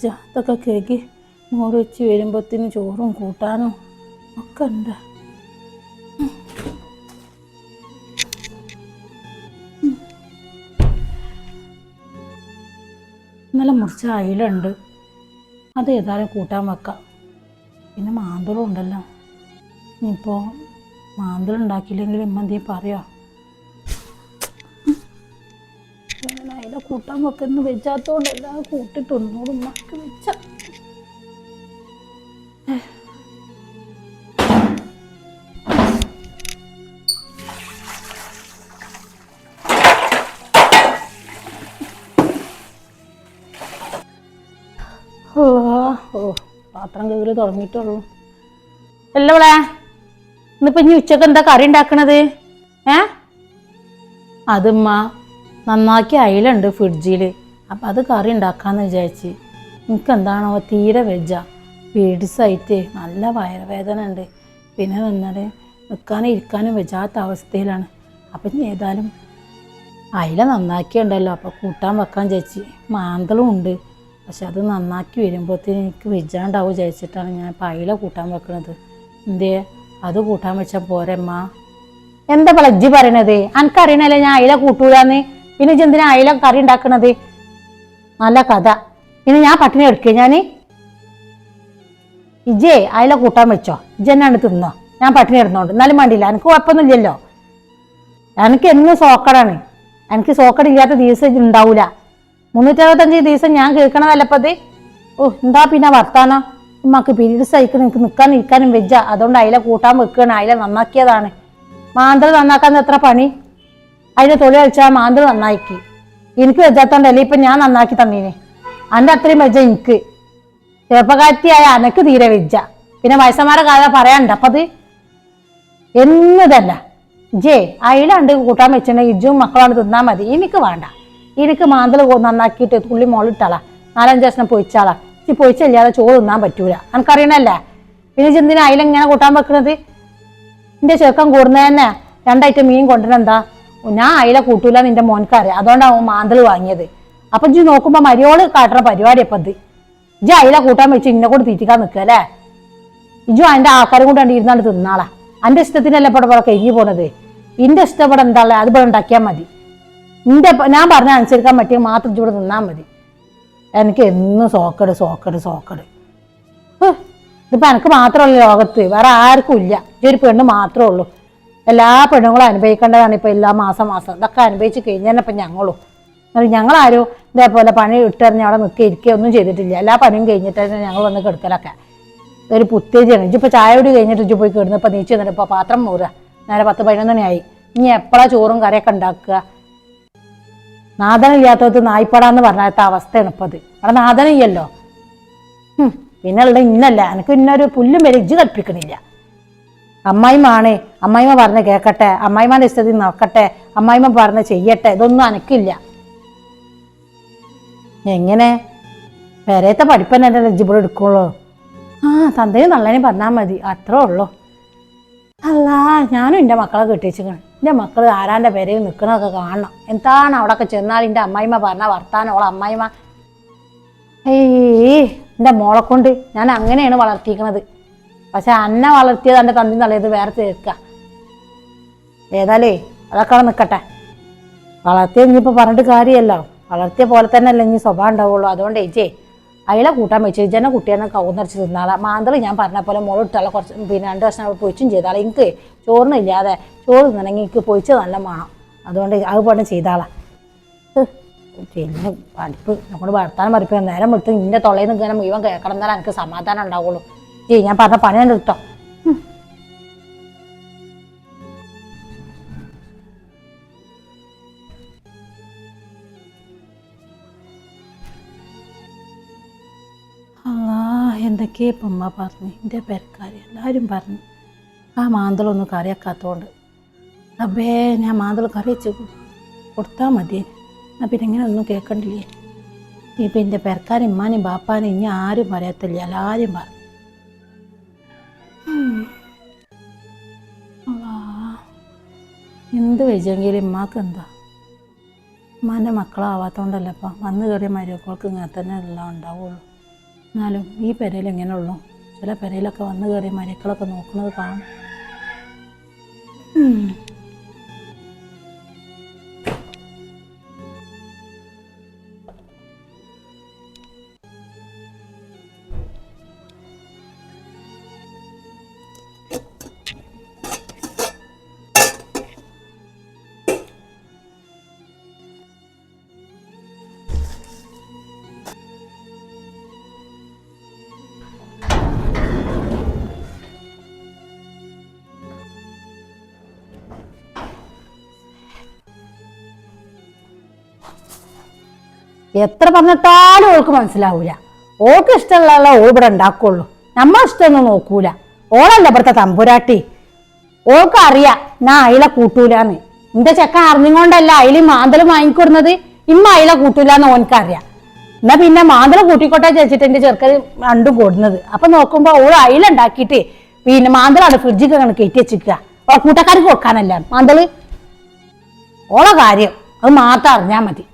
വെജ ഇതൊക്കെ കേക്ക് മോറ് വെച്ച് വരുമ്പോഴത്തേന് ചോറും കൂട്ടാനും ഒക്കെ ഉണ്ട്. ഇന്നലെ മുറിച്ച അയിലുണ്ട്. അത് ഏതായാലും കൂട്ടാൻ വെക്കാം. പിന്നെ മാന്തളും ഉണ്ടല്ലോ ഇനിയിപ്പോൾ മാന്തളം ഉണ്ടാക്കിയില്ലെങ്കിൽ ഇമ്മ എന്തെങ്കിലും കൂട്ടാൻ വെക്കുന്ന വെച്ചാത്തോണ്ട് എല്ലാം കൂട്ടിട്ടൊന്നൂടെ ഉമ്മക്ക് വെച്ച പാത്രം കയറി തുടങ്ങിയിട്ടുള്ളൂ. അല്ല വിളെ ഇന്നിപ്പോ ഇനി ഉച്ചയ്ക്ക് എന്താ കറി ഉണ്ടാക്കണത്? ഏ? അതുമ്മ. നന്നാക്കി അയിലുണ്ട് ഫ്രിഡ്ജിൽ അപ്പം അത് കറി ഉണ്ടാക്കാമെന്ന് വിചാരിച്ച്. എനിക്ക് എന്താണോ തീരെ വെജ പേടിസായിട്ട് നല്ല വയറുവേദന ഉണ്ട്. പിന്നെ വന്നാൽ നിൽക്കാനും ഇരിക്കാനും വെജാത്ത അവസ്ഥയിലാണ്. അപ്പം ഇനി ഏതായാലും അയില നന്നാക്കിയുണ്ടല്ലോ. അപ്പോൾ കൂട്ടാൻ വെക്കാൻ ചേച്ചി മാന്തളും ഉണ്ട്. പക്ഷെ അത് നന്നാക്കി വരുമ്പോഴത്തേന് എനിക്ക് വെജാണ്ടാവും ചേച്ചിട്ടാണ് ഞാൻ ഇപ്പം അയില കൂട്ടാൻ വെക്കണത്. എന്തേ? അത് കൂട്ടാൻ വെച്ചാൽ പോരമ്മ. എന്താ പ്ലജ്ജി പറയണത്? എനിക്കറിയണല്ലേ ഞാൻ അയില കൂട്ടൂലാന്ന്? പിന്നെ ഇജ്ജ് എന്തിനാ അയില കറി ഉണ്ടാക്കണത്? നല്ല കഥ. പിന്നെ ഞാൻ പട്ടിണി എടുക്കുക ഞാൻ ഇജേ അയില കൂട്ടാൻ വെച്ചോ ഇജ്ജെന്നാണ് തിന്നോ? ഞാൻ പട്ടിണി ഇടുന്നോണ്ട് എന്നാലും വേണ്ടിയില്ല എനിക്ക് കുഴപ്പമൊന്നുമില്ലല്ലോ. എനിക്ക് എന്നും സോക്കടാണ്. എനിക്ക് സോക്കട ഇല്ലാത്ത ദിവസം ഉണ്ടാവൂല. മുന്നൂറ്ററുപത്തഞ്ച് ദിവസം ഞാൻ കേൾക്കണതല്ലപ്പത് ഓ എന്താ പിന്നെ വർത്താനം? ഉമ്മക്ക് പീരീഡ്സ് അയക്കണം എനിക്ക് നിൽക്കാനും ഇരിക്കാനും വെജ അതുകൊണ്ട് അയില കൂട്ടാൻ വെക്കുകയാണ് അയില നന്നാക്കിയതാണ്. മാന്തൽ നന്നാക്കാൻ എത്ര പണി? അതിന്റെ തൊലി അഴിച്ചാൽ മാന്തി നന്നാക്കി എനിക്ക് വെച്ചാത്തോണ്ടല്ലേ ഇപ്പൊ ഞാൻ നന്നാക്കി തന്നീനെ. അന്റെ അത്രയും വെച്ച എനിക്ക്. ചെറുപ്പക്കാരത്തിയായ അനക്ക് തീരെ വെച്ച പിന്നെ വയസ്സന്മാരെ കാര്യം പറയാനുണ്ട്. അപ്പത് എന്നതല്ല. ജേ അയിലാണ്ട് കൂട്ടാൻ വെച്ചിട്ടുണ്ടെങ്കിൽ ഇജ്ജും മക്കളാണ് തിന്നാൽ മതി. എനിക്ക് വേണ്ട. എനിക്ക് മാന്തൽ നന്നാക്കിയിട്ട് തുള്ളി മുകളിട്ടാളാ നാലഞ്ച് ദിവസം പൊയിച്ചാളാ. ഈ പൊയിച്ചില്ലാതെ ചോറ് തിന്നാൻ പറ്റൂല. എനിക്കറിയണല്ലേ പിന്നെ ചെന്തിനാ അയിലെങ്ങനെ കൂട്ടാൻ വെക്കണത്? എന്റെ ചെറുക്കം കൂടുന്നതന്നെ രണ്ടായിട്ട് മീൻ കൊണ്ടുവരെന്താ ഞാൻ അയില കൂട്ടൂല നിന്റെ മോൻക്കറിയാം അതുകൊണ്ടാണ് അവൻ മാന്തൽ വാങ്ങിയത്. അപ്പൊ ഇജ്ജ് നോക്കുമ്പോ മരിയോൾ കാട്ടുന്ന പരിപാടി അപ്പൊ ഇത്. ഇജ്ജ് അയില കൂട്ടാൻ വെച്ച് ഇന്നെ കൂടെ തീറ്റിക്കാൻ നിൽക്കുക അല്ലേ? ഇജ്ജു അതിന്റെ ആൾക്കാരും കൂടെ ഇരുന്നാണ് തിന്നാളാ. അന്റെ ഇഷ്ടത്തിനല്ലേ ഇവിടെ ഇവിടെ കഴിഞ്ഞു പോണത്? ഇന്റെ ഇഷ്ടപ്പെടെ എന്താ അത് ഇവിടെ ഉണ്ടാക്കിയാൽ മതി. നിന്റെ ഞാൻ പറഞ്ഞ അനുസരിക്കാൻ പറ്റിയ മാത്രം ഇവിടെ നിന്നാൽ മതി. എനിക്ക് എന്നും സോക്കട് സോക്കട് സോക്കട്. ഇതിപ്പോ എനിക്ക് മാത്രമല്ല ലോകത്ത്. വേറെ ആർക്കും ഇല്ല. ഒരു പെണ്ണ് മാത്രമേ ഉള്ളൂ. എല്ലാ പെണ്ണുങ്ങളും അനുഭവിക്കേണ്ടതാണ് ഇപ്പോൾ എല്ലാ മാസം മാസം. ഇതൊക്കെ അനുഭവിച്ച് കഴിഞ്ഞാൽ ഇപ്പം ഞങ്ങളും. എന്നാലും ഞങ്ങളാരും ഇതേപോലെ പണി ഇട്ടെറിഞ്ഞ് അവിടെ നിൽക്കുക ഇരിക്കുക ഒന്നും ചെയ്തിട്ടില്ല. എല്ലാ പണിയും കഴിഞ്ഞിട്ട് ഞങ്ങൾ വന്ന് കിടക്കലൊക്കെ. ഒരു പുത്തേജിയാണ് ഇജ്ജിപ്പോൾ ചായ കൂടി കഴിഞ്ഞിട്ട് ഇജ്ജ് പോയി കിടന്നപ്പോൾ നീച്ച് നിന്നിട്ട് ഇപ്പോൾ പാത്രം മൂറുക നേരെ പത്ത് പതിനൊന്നണിയായി ഇനി എപ്പോഴാണ് ചോറും കറിയൊക്കെ ഉണ്ടാക്കുക? നാഥനില്ലാത്തത് നായ്പടാന്ന് പറഞ്ഞാത്ത അവസ്ഥയാണ് ഇപ്പത് അവിടെ നാഥനില്ലല്ലോ പിന്നെ ഉള്ളത് ഇന്നല്ല. എനിക്ക് ഇന്നൊരു പുല്ലും വരെ. ഇജ്ജ് കൽപ്പിക്കണില്ല. അമ്മായിമാണ് അമ്മായിമ്മ പറഞ്ഞ് കേൾക്കട്ടെ അമ്മായിമാന്റെ ഇഷ്ടത്തിൽ നോക്കട്ടെ അമ്മായിമ്മ പറഞ്ഞ് ചെയ്യട്ടെ ഇതൊന്നും അനക്കില്ല. എങ്ങനെ? പെരയത്തെ പഠിപ്പന്നെ ഇജ്ജിബിൾ എടുക്കുള്ളൂ. ആ തന്തയും നല്ലതിനും പറഞ്ഞാൽ മതി അത്രേ ഉള്ളൂ. അല്ല ഞാനും എന്റെ മക്കളെ കെട്ടിച്ചിക്കണം എന്റെ മക്കൾ ആരാന്റെ പേരയിൽ നിൽക്കണതൊക്കെ കാണണം. എന്താണ് അവിടെയൊക്കെ ചെന്നാൽ എന്റെ അമ്മായിമ്മ പറഞ്ഞ വർത്താനം ഓളെ അമ്മായിമ്മ? ഏയ് എന്റെ മോളെ കൊണ്ട് ഞാൻ അങ്ങനെയാണ് വളർത്തിയിരിക്കണത്. പക്ഷെ അന്നെ വളർത്തിയത് എന്റെ തന്തി നല്ലത് വേറെ തീർക്കുക ഏതാലേ അതൊക്കെ അവിടെ നിൽക്കട്ടെ വളർത്തിയത് ഇനിയിപ്പോൾ പറഞ്ഞിട്ട് കാര്യമല്ലോ. വളർത്തിയ പോലെ തന്നെ അല്ലേ ഇനി സ്വഭാവം ഉണ്ടാവുള്ളൂ. അതുകൊണ്ട് ഏച്ചേ അയാളെ കൂട്ടാൻ വെച്ചു. ജന കുട്ടിയെന്നെ കൗന്നരച്ച് തിന്നാളാം. മാന്തൾ ഞാൻ പറഞ്ഞ പോലെ മുളകിട്ടുള്ള കുറച്ച് പിന്നെ രണ്ട് വർഷം അവിടെ പൊയിച്ചും ചെയ്താളെ. എനിക്ക് ചോറിനില്ലാതെ ചോറ് തിന്നണമെങ്കിൽ എനിക്ക് പൊയിച്ച് നല്ല വേണം അതുകൊണ്ട് അത് പോലെ ചെയ്താളാ. പിന്നെ പഠിപ്പ് നമ്മൾ വർത്താനം പഠിപ്പ് നേരം വിട്ട് നിന്റെ തൊള്ളയിൽ നിന്ന് ഇങ്ങനെ മുഴുവൻ കേൾക്കണം എന്നാലും എനിക്ക് സമാധാനം ഉണ്ടാവുള്ളൂ. ജി ഞാൻ പറഞ്ഞ പണി ആ എന്തൊക്കെയാ ഇപ്പം അമ്മ പറഞ്ഞു. എന്റെ പേരക്കാർ എല്ലാവരും പറഞ്ഞു. ആ മാന്തളൊന്നും കറിയാക്കാത്തതുകൊണ്ട് അപ്പേ ഞാൻ മാന്തൾ കറി വെച്ച് കൊടുത്താൽ മതി എന്നാൽ പിന്നെ ഇങ്ങനെ ഒന്നും കേൾക്കണ്ടില്ലേ ഇപ്പം എന്റെ പെരക്കാരും ഇമ്മാനും ബാപ്പാനും ഇനി ആരും പറയത്തില്ല. എല്ലാവരും പറഞ്ഞു. എന്ത് വെച്ചെങ്കിലും ഇമ്മാക്ക് എന്താ? ഉമ്മാന്റെ അപ്പം വന്ന് കയറിയ മരുമക്കൾക്ക് ഇങ്ങനെ തന്നെ എല്ലാം ഉണ്ടാവുള്ളൂ. എന്നാലും ഈ പെരയിൽ എങ്ങനെയുള്ളൂ ചില പെരയിലൊക്കെ വന്ന് കയറിയ മരുക്കളൊക്കെ നോക്കുന്നത് കാണും. എത്ര പറഞ്ഞിട്ടാലും ഓൾക്ക് മനസ്സിലാവൂല. ഓൾക്ക് ഇഷ്ടമുള്ള ഓൾ ഇവിടെ ഉണ്ടാക്കുള്ളൂ. നമ്മൾ ഇഷ്ടമൊന്നും നോക്കൂല. ഓളല്ല ഇവിടുത്തെ തമ്പുരാട്ടി. ഓൾക്ക് അറിയാം ഞാൻ അയില കൂട്ടൂലാന്ന്. എന്റെ ചെക്കൻ അറിഞ്ഞുകൊണ്ടല്ല അയിൽ മാന്തൽ വാങ്ങിക്കൊടുന്നത്? ഇമ്മ അയില കൂട്ടൂലാന്ന് ഓനക്കറിയാം. എന്നാ പിന്നെ മാന്തൽ കൂട്ടിക്കോട്ടെ ചേച്ചിട്ട് എന്റെ ചെറുക്കൻ രണ്ടും കൊടുന്നത്. അപ്പൊ നോക്കുമ്പോ ഓൾ അയില ഉണ്ടാക്കിയിട്ട് പിന്നെ മാന്തലാണ് ഫ്രിഡ്ജിൽ കണക്ക് കയറ്റി വെച്ചിരിക്കുക. ഓ കൂട്ടക്കാർക്ക് കൊടുക്കാനല്ല. മാന്തൽ ഓളെ കാര്യം അത് മാത്രം അറിഞ്ഞാൽ മതി.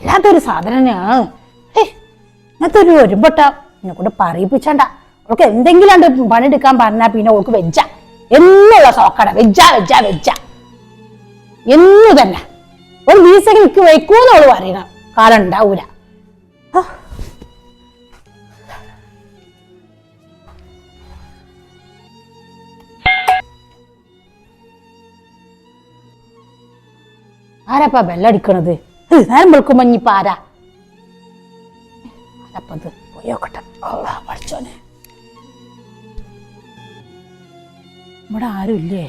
അല്ലാത്തൊരു സാധനമാണ് അങ്ങനത്തെ ഒരു ഒരുമ്പട്ട എന്നെ കൊണ്ട് പറയിപ്പിച്ചണ്ട. അവൾക്ക് എന്തെങ്കിലും പണിയെടുക്കാൻ പറഞ്ഞാൽ പിന്നെ അവൾക്ക് വെജ്ജ. എന്നുള്ള സോക്കട. വെജ്ജ വെജ്ജ വെജ്ജ. എന്നു തന്നെ. ഒരു വീസൊക്കെ നിൽക്ക് വയ്ക്കൂന്ന് അവൾ പറയണം. കാലം ഉണ്ടാവൂല. ആരാപ്പാ ബെല്ലടിക്കണത്? നേരം വെളുക്കുമ്പോ ഇനിയിപ്പോ ആരാ? അതപ്പത് പോയോക്കട്ടെ പഠിച്ചോനെ. ഇവിടെ ആരും ഇല്ലേ?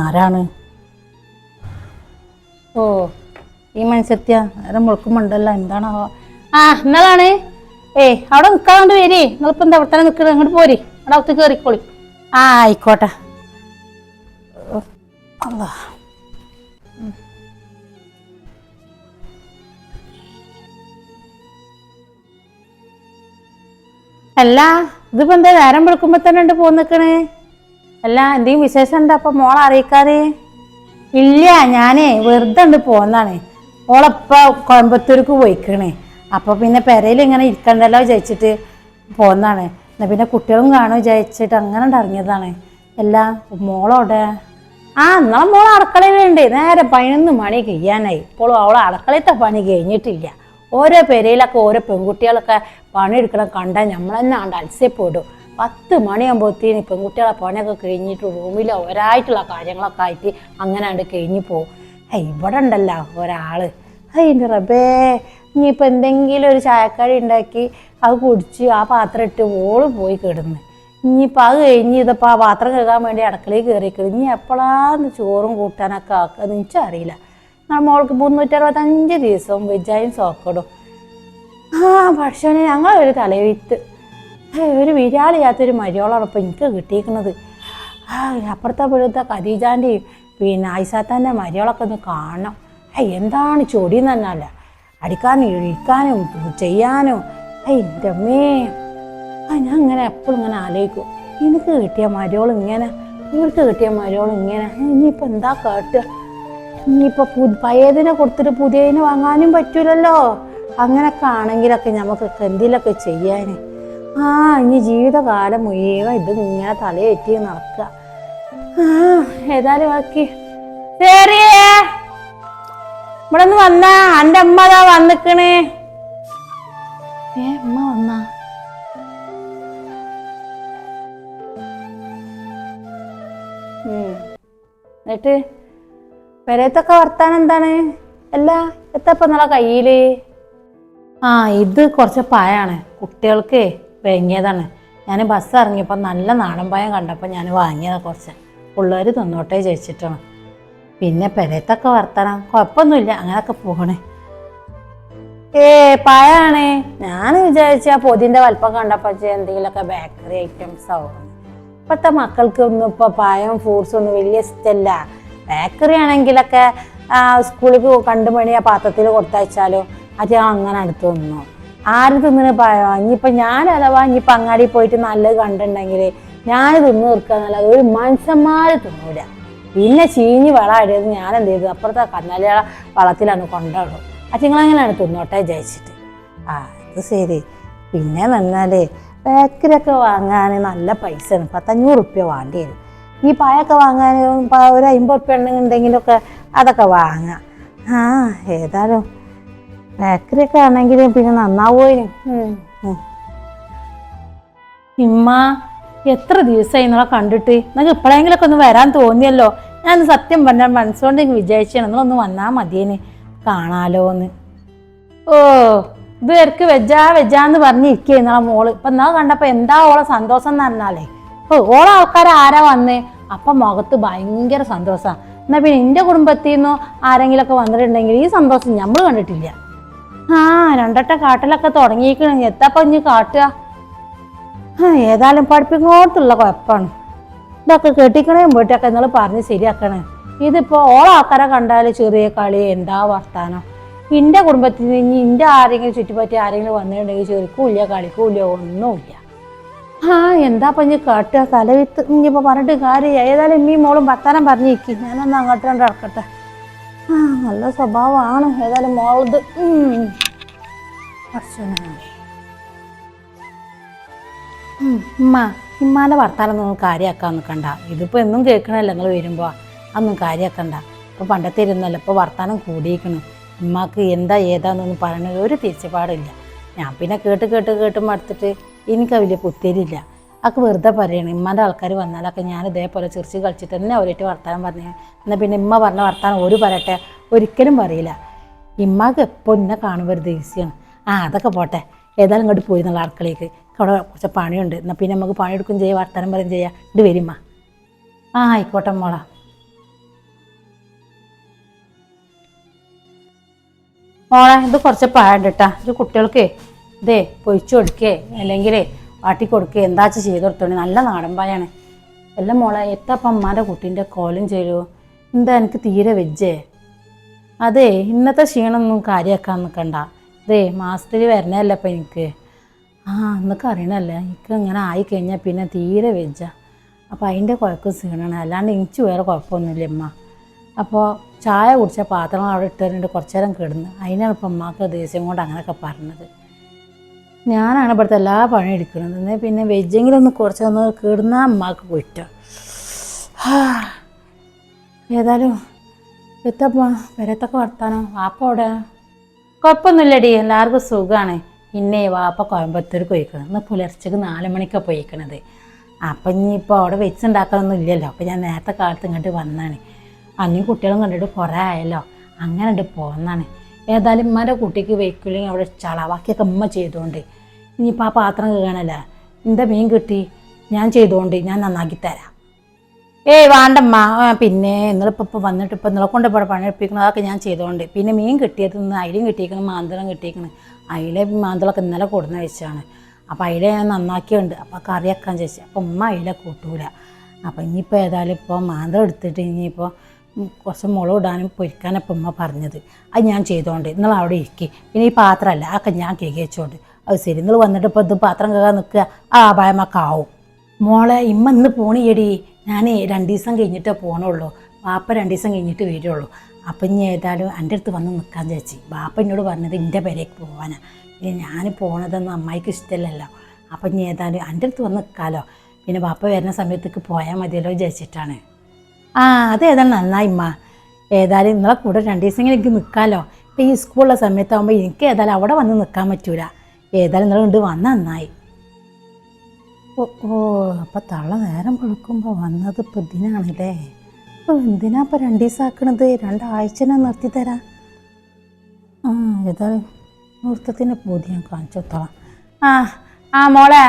ആരാണ്? ഓ ഈ മനുഷ്യത്യ നേരം മുഴക്കുമുണ്ടല്ലോ എന്താണാവോ? ആ എന്നതാണ് ഏയ് അവിടെ നിൽക്കാണ്ട് വരി. നിങ്ങളിപ്പോ എന്താ അവിടെ തന്നെ നിൽക്കുന്നത് അങ്ങോട്ട് പോരി. അവിടെ അകത്ത് കയറിക്കോളി ആ ആയിക്കോട്ടെ. അല്ല ഇതിപ്പോ എന്താ നേരം വെളുക്കുമ്പോ തന്നെ ഉണ്ട് പോന്നിക്കണ് നിക്കണേ? അല്ല എന്തെങ്കിലും വിശേഷം ഉണ്ടോ അപ്പൊ മോളെ അറിയിക്കാതെ? ഇല്ല ഞാനേ വെറുതെ ഉണ്ട് പോന്നാണ്. ഓളപ്പ കോയമ്പത്തൂർക്ക് പോയിക്കണേ. അപ്പൊ പിന്നെ പെരയിൽ ഇങ്ങനെ ഇരിക്കണ്ടല്ലോ വിചാരിച്ചിട്ട് പോകുന്നതാണ് എന്നാൽ പിന്നെ കുട്ടികളും കാണും വിചാരിച്ചിട്ട് അങ്ങനെ ഉണ്ടറിഞ്ഞതാണ് അല്ല മോളോടെ? ആ നമ്മളെ മോൾ അടുക്കളയിലുണ്ട്. നേരെ പതിനൊന്ന് മണി കഴിയാനായി. ഇപ്പോൾ അവളെ അടുക്കളയത്തെ പണി കഴിഞ്ഞിട്ടില്ല. ഓരോ പെരയിലൊക്കെ ഓരോ പെൺകുട്ടികളൊക്കെ പണിയെടുക്കണം കണ്ടാൽ നമ്മളെന്നെ ആണ്ട് അത്സ്യപ്പെടും പത്ത് മണിയാകുമ്പോഴത്തേന് പെൺകുട്ടികളെ പണിയൊക്കെ കഴിഞ്ഞിട്ട് റൂമിൽ ഒരായിട്ടുള്ള കാര്യങ്ങളൊക്കെ ആയിട്ട് അങ്ങനെ ആണ്ട് കഴിഞ്ഞു പോകും ഇവിടെ ഉണ്ടല്ലോ ഒരാൾ. അതിന്റെ റബേ ഇനിയിപ്പോൾ എന്തെങ്കിലും ഒരു ചായക്കടി ഉണ്ടാക്കി അത് കുടിച്ച് ആ പാത്രം ഇട്ട് ഓൾ പോയി കിടന്ന്. ഇനിയിപ്പോൾ അത് കഴിഞ്ഞ് ഇതിപ്പോൾ ആ പാത്രം കഴുകാൻ വേണ്ടി അടുക്കളയിൽ കയറിക്കണം ഇനി എപ്പോഴാന്ന് ചോറും കൂട്ടാനൊക്കെ ആക്കുക എന്ന് എനിക്കറിയില്ല. നമ്മുടെ മോൾക്ക് മുന്നൂറ്ററുപത്തഞ്ച് ദിവസവും വെജായും സോക്കടും ആ ഭക്ഷണം ഞങ്ങളൊരു തലവിത്ത്. ഒരു വിരാളിയാത്തൊരു മര്യോളാണ് ഇപ്പം എനിക്ക് കിട്ടിയിരിക്കുന്നത് ആ അപ്പുറത്തെ പുഴത്തെ ഖദീജാന്റെയും പിന്നെ ഐസാത്താന്റെ മര്യോളൊക്കെ ഒന്ന് കാണണം. എന്താണ് ചൊടി എന്നല്ല അടിക്കാനും ഇഴിക്കാനും ചെയ്യാനും. ഹേയ്, എന്റെ അമ്മേ ആ ഞാൻ ഇങ്ങനെ എപ്പോഴും ഇങ്ങനെ ആലോചിക്കും. എനിക്ക് കിട്ടിയ മരോൾ ഇങ്ങനെ ഇവർക്ക് കിട്ടിയ മരോൾ ഇങ്ങനെ. ഇനിയിപ്പോൾ എന്താ കേട്ടുക? ഇനിയിപ്പോൾ പു പഴയതിനെ കൊടുത്തിട്ട് പുതിയതിനെ വാങ്ങാനും പറ്റൂലല്ലോ. അങ്ങനൊക്കെ ആണെങ്കിലൊക്കെ നമുക്കൊക്കെ എന്തിലൊക്കെ ചെയ്യാൻ ആ ഇനി ജീവിതകാലം മുഴുവൻ ഇത് ഇങ്ങനെ തലയേറ്റി നടക്കുക. ആ ഏതായാലും ബാക്കി. ശരിയേ ഇവിടെ നിന്ന് വന്നാ അന്റെ അമ്മ അതാ വന്നിക്കണേ. ഏ അമ്മ വന്നാ. എന്നിട്ട് പെരയത്തൊക്കെ വർത്താനം എന്താണ്? അല്ല എത്തപ്പ നല്ല കയ്യിൽ? ആ ഇത് കുറച്ച് പായാണ്. കുട്ടികൾക്ക് വാങ്ങിയതാണ് ഞാൻ ബസ് ഇറങ്ങിയപ്പോൾ നല്ല നാടൻ പായം കണ്ടപ്പോൾ ഞാൻ വാങ്ങിയതാണ് കുറച്ച്. പിള്ളേർ തിന്നോട്ടെ ചോദിച്ചിട്ടാണ്. പിന്നെ പെരത്തൊക്കെ വർത്തണം കുഴപ്പമൊന്നുമില്ല അങ്ങനൊക്കെ പോകണേ ഏ പഴമാണ് ഞാൻ വിചാരിച്ച ആ പൊതിന്റെ വലിപ്പം കണ്ടപ്പോൾ എന്തെങ്കിലുമൊക്കെ ബേക്കറി ഐറ്റംസ് ആവും. ഇപ്പോഴത്തെ മക്കൾക്കൊന്നും ഇപ്പോൾ പഴം ഫ്രൂട്ട്സ് ഒന്നും വലിയ ഇഷ്ടമല്ല ബേക്കറി ആണെങ്കിലൊക്കെ സ്കൂളിൽ കണ്ടു മണി ആ പാത്രത്തിൽ കൊടുത്തയച്ചാലോ അത് ഞാൻ അങ്ങനെ അടുത്ത് നിന്നു ആരും തിന്നിന് പഴം ഇനിയിപ്പോൾ ഞാൻ അഥവാ ഇനിയിപ്പോൾ അങ്ങാടി പോയിട്ട് നല്ലത് കണ്ടിട്ടുണ്ടെങ്കിൽ ഞാൻ തിന്നു തീർക്കാന്നല്ലാതെ ഒരു മനുഷ്യന്മാര് തിന്നൂല. പിന്നെ ചീഞ്ഞ് വളം അടിയത് ഞാൻ എന്ത് ചെയ്തു അപ്പുറത്തെ കന്നാലികള വളത്തിലാണ് കൊണ്ടുപോകും അച്ഛങ്ങളങ്ങനെയാണ് തിന്നോട്ടെ വിചാരിച്ചിട്ട്. ആ അത് ശരി. പിന്നെ നന്നാലേ ബേക്കറിയൊക്കെ വാങ്ങാൻ നല്ല പൈസയാണ്. പത്തഞ്ഞൂറ് റുപ്യ വേണ്ടി വരും. ഈ പായൊക്കെ വാങ്ങാൻ ഒരു അമ്പത് റുപ്യ ഉണ്ടെങ്കിലൊക്കെ അതൊക്കെ വാങ്ങാം. ആ ഏതായാലും ബേക്കറിയൊക്കെ ആണെങ്കിൽ പിന്നെ ഉം. ഇമ്മ എത്ര ദിവസമായി നിങ്ങളെ കണ്ടിട്ട്? നിങ്ങൾക്ക് എപ്പോഴെങ്കിലൊക്കെ ഒന്ന് വരാൻ തോന്നിയല്ലോ. ഞാൻ സത്യം പറഞ്ഞാൽ മനസ്സുകൊണ്ട് എനിക്ക് വിചാരിച്ചാണ് നിങ്ങളൊന്ന് വന്നാൽ മതിയേന്. കാണാലോ എന്ന് ഓ ഇത് എനിക്ക് വെജാ വെജാന്ന് പറഞ്ഞിരിക്കുക നിങ്ങളെ മോൾ. ഇപ്പൊ നിങ്ങളെ കണ്ടപ്പോൾ എന്താ ഓളെ സന്തോഷം എന്ന് പറഞ്ഞാലേ? ഓ ഓളെ ആൾക്കാർ ആരാ വന്നേ? അപ്പം മുഖത്ത് ഭയങ്കര സന്തോഷമാണ് എന്നാൽ പിന്നെ എന്റെ കുടുംബത്തിൽ നിന്നോ ആരെങ്കിലുമൊക്കെ വന്നിട്ടുണ്ടെങ്കിൽ ഈ സന്തോഷം നമ്മൾ കണ്ടിട്ടില്ല. ആ രണ്ടട്ട കാട്ടിലൊക്കെ തുടങ്ങിയിരിക്കണെങ്കിൽ എത്താപ്പം ഇനി കാട്ടുക? ആ, ഏതായാലും പഠിപ്പിക്കോട്ടുള്ള കുഴപ്പമാണ് ഇതൊക്കെ കെട്ടിക്കണേ വീട്ടൊക്കെ നിങ്ങൾ പറഞ്ഞ് ശരിയാക്കണേ. ഇതിപ്പോൾ ഓള ആൾക്കാരെ കണ്ടാൽ ചെറിയ കളി എന്താ വർത്താനം? എന്റെ കുടുംബത്തിൽ നിന്ന് ഇന്റെ ആരെങ്കിലും ചുറ്റിപ്പറ്റി ആരെങ്കിലും വന്നിട്ടുണ്ടെങ്കിൽ ചെറുക്കൂല്ല കളിക്കൂല്ല ഒന്നുമില്ല. ആ എന്താ ഇനി കാട്ടുക? തലവിത്ത് ഇനിയിപ്പോൾ പറഞ്ഞിട്ട് കാര്യം ഏതായാലും ഇമ്മീ മോളും വർത്താനം പറഞ്ഞിരിക്കും. ഞാനൊന്ന് അങ്ങോട്ട് രണ്ട് ഇറക്കട്ടെ ആ നല്ല സ്വഭാവമാണ്. ഏതായാലും മോളത് ഉം. ഉമ്മ ഇമ്മാന്റെ വർത്താനൊന്നും കാര്യമാക്കാൻ നിൽക്കണ്ട ഇതിപ്പോൾ എന്നും കേൾക്കണല്ലോ നിങ്ങൾ വരുമ്പോൾ അതൊന്നും കാര്യമാക്കണ്ട ഇപ്പോൾ പണ്ടത്തെ ഇരുന്നല്ലോ ഇപ്പോൾ വർത്താനം കൂടിയിരിക്കണം ഉമ്മാക്ക് എന്താ ഏതാന്നൊന്നും പറയണത് ഒരു തിരിച്ചുപാടില്ല ഞാൻ പിന്നെ കേട്ട് കേട്ട് കേട്ട് മടുത്തിട്ട് എനിക്ക് വലിയ പുത്തിരില്ല അതൊക്കെ വെറുതെ പറയണം ഇമ്മാന്റെ ആൾക്കാർ വന്നാലൊക്കെ ഞാൻ ഇതേപോലെ ചിരിച്ച് കളിച്ചിട്ട് തന്നെ അവരായിട്ട് വർത്താനം പറഞ്ഞു എന്നാൽ പിന്നെ ഇമ്മ പറഞ്ഞ വർത്താനം ഒരു പറയട്ടെ ഒരിക്കലും പറയില്ല ഇമ്മാക്ക് എപ്പോൾ എന്നെ കാണുമ്പോൾ ഒരു ദേഷ്യമാണ് ആ അതൊക്കെ പോട്ടെ ഏതായാലും ഇങ്ങോട്ട് പോയി എന്നുള്ള അടുക്കളയ്ക്ക് അവിടെ കുറച്ച് പണിയുണ്ട്. എന്നാൽ പിന്നെ നമുക്ക് പണിയെടുക്കും ചെയ്യാം വർത്തമാനം പറയും ചെയ്യാം. ഇത് വരുമ്മ. ആ ആയിക്കോട്ടെ മോള. മോളെ ഇത് കുറച്ച് പാടുണ്ട് കേട്ടാ ഇത് കുട്ടികൾക്ക് ഇതേ പൊയിച്ചു കൊടുക്കേ അല്ലെങ്കിൽ വാട്ടി കൊടുക്കേ വെച്ചാൽ ചെയ്ത് കൊടുത്തോണ്ട്? നല്ല നാടൻ പായാണ് എല്ലാം മോളെ എത്തപ്പം അമ്മാന്റെ കുട്ടീന്റെ കോലും ചെയ്യൂ എന്താ എനിക്ക് തീരെ വെജേ അതെ ഇന്നത്തെ ക്ഷീണമൊന്നും കാര്യമാക്കാൻ നിൽക്കണ്ട ഇതേ മാസത്തിൽ വരണല്ലേ അപ്പം എനിക്ക്? ആ എന്നൊക്കെ അറിയണല്ലേ? എനിക്ക് ഇങ്ങനെ ആയിക്കഴിഞ്ഞാൽ പിന്നെ തീരെ വെജ അപ്പോൾ അതിന്റെ കുഴപ്പം സീണാണ്. അല്ലാണ്ട് എനിക്ക് വേറെ കുഴപ്പമൊന്നുമില്ല അമ്മ അപ്പോൾ ചായ കുടിച്ച പാത്രങ്ങൾ അവിടെ ഇട്ടിട്ടുണ്ട് കുറച്ചു നേരം കിടന്ന്. അതിനാണ് ഇപ്പം അമ്മയ്ക്ക് ദേഷ്യം കൊണ്ട് അങ്ങനെയൊക്കെ പറഞ്ഞത്. ഞാനാണ് ഇവിടുത്തെ എല്ലാ പണിയും എടുക്കുന്നത്. എന്നാൽ പിന്നെ വെജെങ്കിലും ഒന്ന് കുറച്ചൊന്ന് കിടന്നാൽ അമ്മയ്ക്ക് കുറ്റം. ഏതായാലും എത്തപ്പ വരത്തൊക്കെ വർത്താനോ. വാപ്പ അവിടെ കുഴപ്പമൊന്നുമില്ലടി എല്ലാവർക്കും സുഖമാണ് പിന്നെ വാപ്പ കോയമ്പത്തൂർ പോയിക്കണം. ഇന്ന് പുലർച്ചക്ക് നാല് മണിക്കാണ് പോയിക്കണത്. അപ്പം ഇനിയിപ്പോൾ അവിടെ വെച്ചുണ്ടാക്കാനൊന്നും ഇല്ലല്ലോ. അപ്പം ഞാൻ നേരത്തെ കാലത്ത് ഇങ്ങോട്ട് വന്നാണ്. അന്നും കുട്ടികളും കണ്ടിട്ട് കുറേ ആയല്ലോ. അങ്ങനെ ഉണ്ട് പോന്നാണ്. ഏതായാലും ഉമ്മാന്റെ കുട്ടിക്ക് വെയ്ക്കില്ലെങ്കിൽ അവിടെ ചളവാക്കിയൊക്കെ ഉമ്മ ചെയ്തുകൊണ്ട് ഇനിയിപ്പോൾ ആ പാത്രം കഴുകാനല്ല? എന്റെ മീൻ കിട്ടി? ഞാൻ ചെയ്തുകൊണ്ട് ഞാൻ നന്നാക്കി തരാം. ഏയ് വേണ്ടമ്മ. പിന്നെ നിങ്ങളിപ്പോൾ ഇപ്പോൾ വന്നിട്ട് ഇപ്പോൾ നിങ്ങളെ കൊണ്ട് ഇവിടെ പണിയെടുപ്പിക്കണം അതൊക്കെ ഞാൻ ചെയ്തോണ്ട്. പിന്നെ മീൻ കിട്ടിയത് ഇന്ന് അയിലും കിട്ടിയിരിക്കണം മാന്തളം കിട്ടിയിരിക്കണം അയില മാന്തളമൊക്കെ ഇന്നലെ കൊടുന്ന വെച്ചാണ്. അപ്പോൾ അയില ഞാൻ നന്നാക്കിയുണ്ട് അപ്പോൾ കറിയാക്കാൻ ചേച്ചി അപ്പോൾ ഉമ്മ അയില കൂട്ടൂല. അപ്പോൾ ഇനിയിപ്പോൾ ഏതായാലും ഇപ്പോൾ മാന്തളം എടുത്തിട്ട് ഇനിയിപ്പോൾ കുറച്ച് മുളക് ഇടാനും പൊരിക്കാനപ്പോൾ ഉമ്മ പറഞ്ഞത്. അത് ഞാൻ ചെയ്തോണ്ട് നിങ്ങൾ അവിടെ ഇരിക്കി. പിന്നെ ഈ പാത്രമല്ല അതൊക്കെ ഞാൻ കേകേച്ചോണ്ട് അത് ശരി നിങ്ങൾ വന്നിട്ട് ഇപ്പോൾ ഇത് പാത്രം കേൾക്കാൻ നിൽക്കുക. ആ ഭയമൊക്കെ ആവും. മോളെ ഇമ്മ ഇന്ന് പോണിയടി. ഞാൻ രണ്ട് ദിവസം കഴിഞ്ഞിട്ടേ പോകണുള്ളൂ വാപ്പ രണ്ട് ദിവസം കഴിഞ്ഞിട്ട് വരുള്ളൂ. അപ്പം ഇനി ഏതായാലും എന്റെ അടുത്ത് വന്ന് നിൽക്കാൻ ചേച്ചി വാപ്പ എന്നോട് പറഞ്ഞത് എന്റെ പേരേക്ക് പോകാനാണ് പിന്നെ ഞാൻ പോണതൊന്നും അമ്മായിക്ക് ഇഷ്ടമല്ലല്ലോ. അപ്പം ഇനി ഏതായാലും എന്റെ അടുത്ത് വന്ന് നിൽക്കാമല്ലോ പിന്നെ വാപ്പ വരുന്ന സമയത്തേക്ക് പോയാൽ മതിയല്ലോ വിചാരിച്ചിട്ടാണ്. ആ അത് ഏതായാലും നന്നായി അമ്മ ഏതായാലും നിങ്ങളെ കൂടെ രണ്ട് ദിവസം എനിക്ക് നിൽക്കാമല്ലോ ഇപ്പം ഈ സ്കൂളിലെ സമയത്താകുമ്പോൾ എനിക്ക് ഏതായാലും അവിടെ വന്ന് നിൽക്കാൻ പറ്റൂല. ഏതായാലും നിങ്ങൾ കൊണ്ട് വന്ന നന്നായി. ഓ ഓ അപ്പം നേരം വെളുക്കുമ്പോൾ വന്നത് ഇപ്പം ഇതിനാണല്ലേ? അപ്പോൾ എന്തിനാ ഇപ്പം രണ്ട് ദിവസം ആക്കണത് രണ്ടാഴ്ചനെ നിർത്തി തരാം ആ ഏതായാലും നൃത്തത്തിന്റെ പൂതി ഞാൻ കാണിച്ചു കൊടുത്തോളാം. ആ ആ മോളെ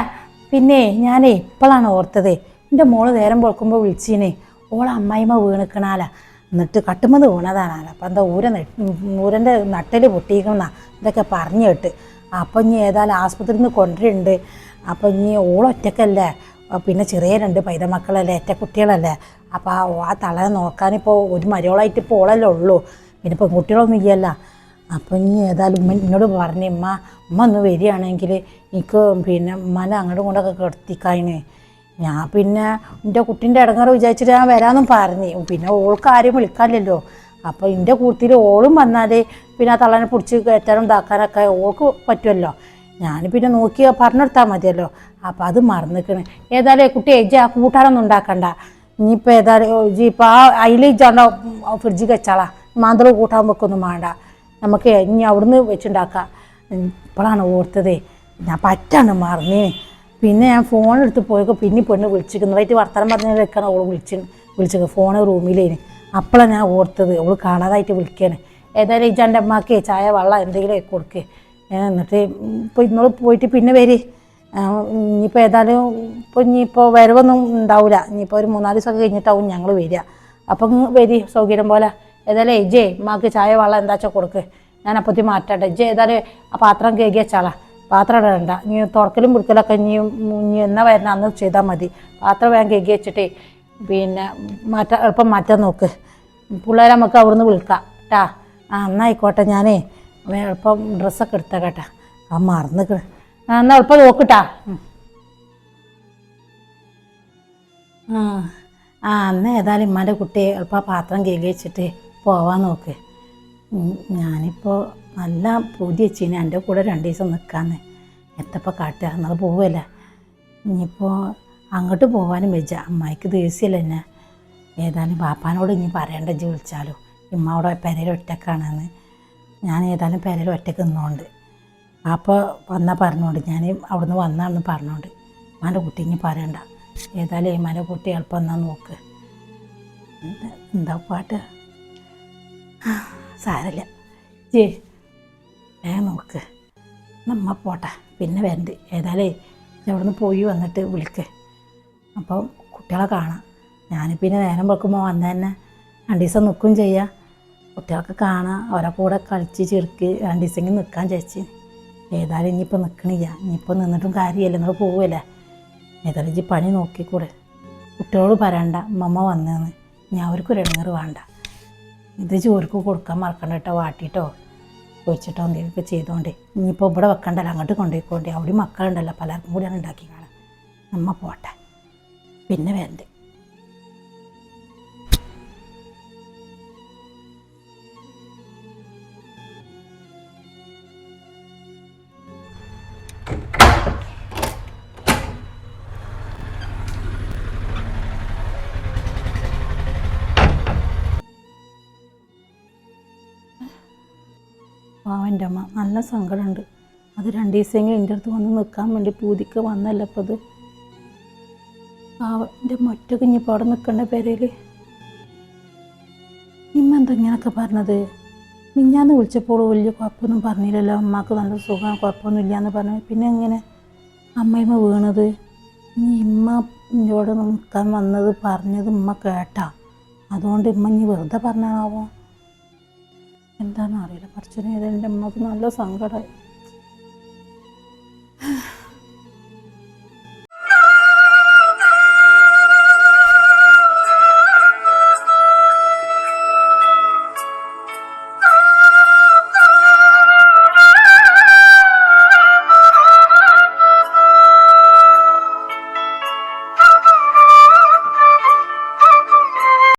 പിന്നെ ഞാനേ ഇപ്പോഴാണ് ഓർത്തത്. എന്റെ മോൾ നേരം പൊളക്കുമ്പോൾ വിളിച്ചീനെ. ഓളെ അമ്മായിമ്മ വീണിക്കണാല. എന്നിട്ട് കട്ടുമത് വീണതാണാല. അപ്പം എന്താ ഊര ഊരന്റെ നട്ടൽ പൊട്ടിയിരിക്കണമെന്നാ ഇതൊക്കെ പറഞ്ഞു കേട്ട്. അപ്പം ഇനി ഏതായാലും ആസ്പത്രിയിൽ നിന്ന് കൊണ്ടുവരുന്നുണ്ട് അപ്പം ഇനി ഓളൊറ്റക്കല്ലേ പിന്നെ ചെറിയ രണ്ട് പൈതമക്കളല്ലേ ഏറ്റ കുട്ടികളല്ലേ? അപ്പോൾ ആ ആ തളയെ നോക്കാനിപ്പോൾ ഒരു മരയോളായിട്ട് ഇപ്പോൾ ഓളല്ലേ ഉള്ളൂ. പിന്നെ പെൺകുട്ടികളൊന്നും ഇല്ലല്ല. അപ്പോൾ ഇനി ഏതായാലും ഉമ്മ എന്നോട് പറഞ്ഞു ഉമ്മ ഉമ്മ ഒന്ന് വരികയാണെങ്കിൽ എനിക്ക് പിന്നെ ഉമ്മനെ അങ്ങോട്ടും ഇങ്ങോട്ടൊക്കെ കിടത്തിക്കായിന് ഞാൻ പിന്നെ എന്റെ കുട്ടീന്റെ ഇടങ്ങാറ് വിചാരിച്ചിട്ട് ഞാൻ വരാമെന്നും പറഞ്ഞു. പിന്നെ ഓൾക്ക് ആരും വിളിക്കാനില്ലല്ലോ. അപ്പോൾ എന്റെ കൂട്ടത്തിൽ ഓളും വന്നാൽ പിന്നെ ആ തള്ളനെ പിടിച്ച് കയറ്റാനും ഇതാക്കാനൊക്കെ ഓൾക്ക് പറ്റുമല്ലോ. ഞാൻ പിന്നെ നോക്കി പറഞ്ഞെടുത്താൽ മതിയല്ലോ. അപ്പോൾ അത് മറന്നിക്കണ്. ഏതായാലും കുട്ടി എജ് ആ കൂട്ടാനൊന്നും ഉണ്ടാക്കണ്ട. ഇനിയിപ്പോൾ ഏതായാലും ഇജ്ജ് ഇപ്പോൾ ആ അതിൽ ഇജാണ്ടോ ഫ്രിഡ്ജിൽ വെച്ചാളാ. മാന്തളം കൂട്ടാൻ വെക്കൊന്നും വേണ്ട നമുക്ക് ഇനി അവിടുന്ന് വെച്ചുണ്ടാക്കാം. ഇപ്പോഴാണ് ഓർത്തതേ. ഞാൻ പറ്റാണ് മറന്നേ. പിന്നെ ഞാൻ ഫോൺ എടുത്ത് പോയപ്പോൾ പിന്നെ പെണ്ണ് വിളിച്ചിരിക്കുന്നതായിട്ട് വർത്തമാനം പറഞ്ഞ് വെക്കണം അവൾ വിളിച്ച് വിളിച്ചത്. ഫോൺ റൂമിലേന്. അപ്പോഴാണ് ഞാൻ ഓർത്തത്. അവൾ കാണാതായിട്ട് വിളിക്കാണ്. ഏതായാലും ഇജാന്റെ അമ്മയ്ക്ക് ചായ വെള്ളം എന്തെങ്കിലും കൊടുക്ക്. ഏ, എന്നിട്ട് ഇപ്പോൾ ഇന്നോട് പോയിട്ട് പിന്നെ വരി. ഇനിയിപ്പോൾ ഏതായാലും ഇപ്പോൾ ഇനിയിപ്പോൾ വരവൊന്നും ഉണ്ടാവില്ല ഇനിയിപ്പോൾ ഒരു മൂന്നാൽ ദിവസമൊക്കെ കഴിഞ്ഞിട്ടാവും ഞങ്ങൾ വരിക. അപ്പം വരി സൗകര്യം പോലെ. ഏതായാലും എജേ മാക്ക് ചായ വെള്ളം എന്താ വെച്ചാൽ കൊടുക്ക്. ഞാൻ അപ്പത്തി മാറ്റട്ടെ. എജ് ഏതായാലും ആ പാത്രം കേകി വെച്ചാളാ. പാത്രം ഇടണ്ട. ഇനി തുറക്കലും പിടിക്കലൊക്കെ ഇനി ഇനി എന്നാ വരുന്ന അന്ന് ചെയ്താൽ മതി. പാത്രം വേഗം കേകി വെച്ചിട്ടേ പിന്നെ മാറ്റാൻ എളുപ്പം മാറ്റാൻ നോക്ക്. പിള്ളേരെ നമുക്ക് അവിടുന്ന് വിളിക്കാം. കേട്ടാ ആ എന്നായിക്കോട്ടെ ഞാനേ. എളുപ്പം ഡ്രസ്സൊക്കെ എടുത്താ കേട്ടാ. ആ മറന്നു ആ എന്നാൽ എളുപ്പം നോക്കിട്ടാ. ആ ആ അന്ന് ഏതായാലും ഇമ്മാന്റെ കുട്ടിയെ എളുപ്പം ആ പാത്രം കേകി വെച്ചിട്ട് പോവാൻ നോക്ക്. ഞാനിപ്പോൾ നല്ല പൂതി വെച്ചിന്. എന്റെ കൂടെ രണ്ട് ദിവസം നിൽക്കാന്ന് എത്തപ്പോൾ കാട്ടുക. എന്നാൽ പോവല്ല? ഇനിയിപ്പോൾ അങ്ങോട്ട് പോകാനും വെച്ച അമ്മായിക്ക് ദേഷ്യമല്ല എന്നെ. ഏതായാലും ബാപ്പാനോട് ഇനി പറയേണ്ട. വിളിച്ചാലോ. ഇമ്മ അവിടെ പെരയിൽ ഒറ്റക്കാണെന്ന്. ഞാൻ ഏതായാലും പേരൽ ഒറ്റയ്ക്ക് നിന്നോണ്ട്. അപ്പോൾ വന്നാൽ പറഞ്ഞോണ്ട്. ഞാൻ അവിടുന്ന് വന്നാണെന്ന് പറഞ്ഞോണ്ട്. ഉമ്മാന്റെ കുട്ടി ഇനി പറയണ്ട. ഏതായാലും ഏമാന്റെ കുട്ടി എളുപ്പം എന്നാ നോക്ക്. എന്താ പാട്ട്? സാരല്ല. ജേ വേഗം നോക്ക്. നമ്മ പോട്ടെ. പിന്നെ വരണ്ട്. ഏതായാലേ അവിടുന്ന് പോയി വന്നിട്ട് വിളിക്ക്. അപ്പം കുട്ടികളെ കാണാം. ഞാൻ പിന്നെ നേരം വെക്കുമ്പോൾ വന്ന് തന്നെ രണ്ട് ദിവസം നിൽക്കുകയും ചെയ്യാം. കുട്ടികളൊക്കെ കാണാം. അവരെ കൂടെ കളിച്ച് ചെറുക്ക് രണ്ട് ദിവസമെങ്കിലും നിൽക്കാൻ ചേച്ചി ഏതായാലും ഇനിയിപ്പോൾ നിൽക്കണില്ല ഇനിയിപ്പോൾ നിന്നിട്ടും കാര്യമില്ല. നിങ്ങൾ പോവുമല്ലേ ഏതായാലും ഇജ്ജി പണി നോക്കിക്കൂടെ. കുട്ടികളോട് പറയണ്ട. മമ്മ വന്നതെന്ന് ഞാൻ അവർക്കൊരു ഇടങ്ങറ് വേണ്ട. ഇത് ജോലിക്ക് കൊടുക്കാൻ മറക്കണ്ട കേട്ടോ. വാട്ടിയിട്ടോ ഒഴിച്ചിട്ടോ എന്തെങ്കിലുമൊക്കെ ചെയ്തോണ്ടേ. ഇനിയിപ്പോൾ ഇവിടെ വെക്കണ്ടല്ലോ. അങ്ങോട്ട് കൊണ്ടുപോയിക്കോണ്ടേ. അവിടെ മക്കളുണ്ടല്ലോ. പലർക്കും കൂടിയാണ് ഉണ്ടാക്കി കാണാം. നമ്മ പോട്ടെ. പിന്നെ വരണ്ടേ. പാവന്റെ അമ്മ നല്ല സങ്കടമുണ്ട്. അത് രണ്ട് ദിവസമെങ്കിലും എന്റെ അടുത്ത് വന്ന് നിൽക്കാൻ വേണ്ടി പൂതിക്ക് വന്നല്ല അപ്പോൾ അത് പാവന്റെ മൊറ്റ കുഞ്ഞിപ്പോൾ അവിടെ നിൽക്കേണ്ട പേരയിൽ ഇമ്മ എന്താ ഇങ്ങനെയൊക്കെ പറഞ്ഞത്? മിഞ്ഞാന്ന് വിളിച്ചപ്പോൾ വലിയ കുഴപ്പമൊന്നും പറഞ്ഞില്ലല്ലോ. അമ്മയ്ക്ക് നല്ല സുഖം കുഴപ്പമൊന്നുമില്ല എന്ന് പറഞ്ഞു. പിന്നെ എങ്ങനെ? അമ്മയമ്മ വീണത്? ഇനി ഇമ്മ ഇവിടെ നിൽക്കാൻ വന്നത് പറഞ്ഞത് ഉമ്മ കേട്ടാ. അതുകൊണ്ട് ഇമ്മ ഇനി വെറുതെ പറഞ്ഞാണാവോ? എന്താണെന്ന് അറിയില്ല കുറച്ചു നേരം എന്റെ അമ്മയ്ക്ക് നല്ല സങ്കടമായി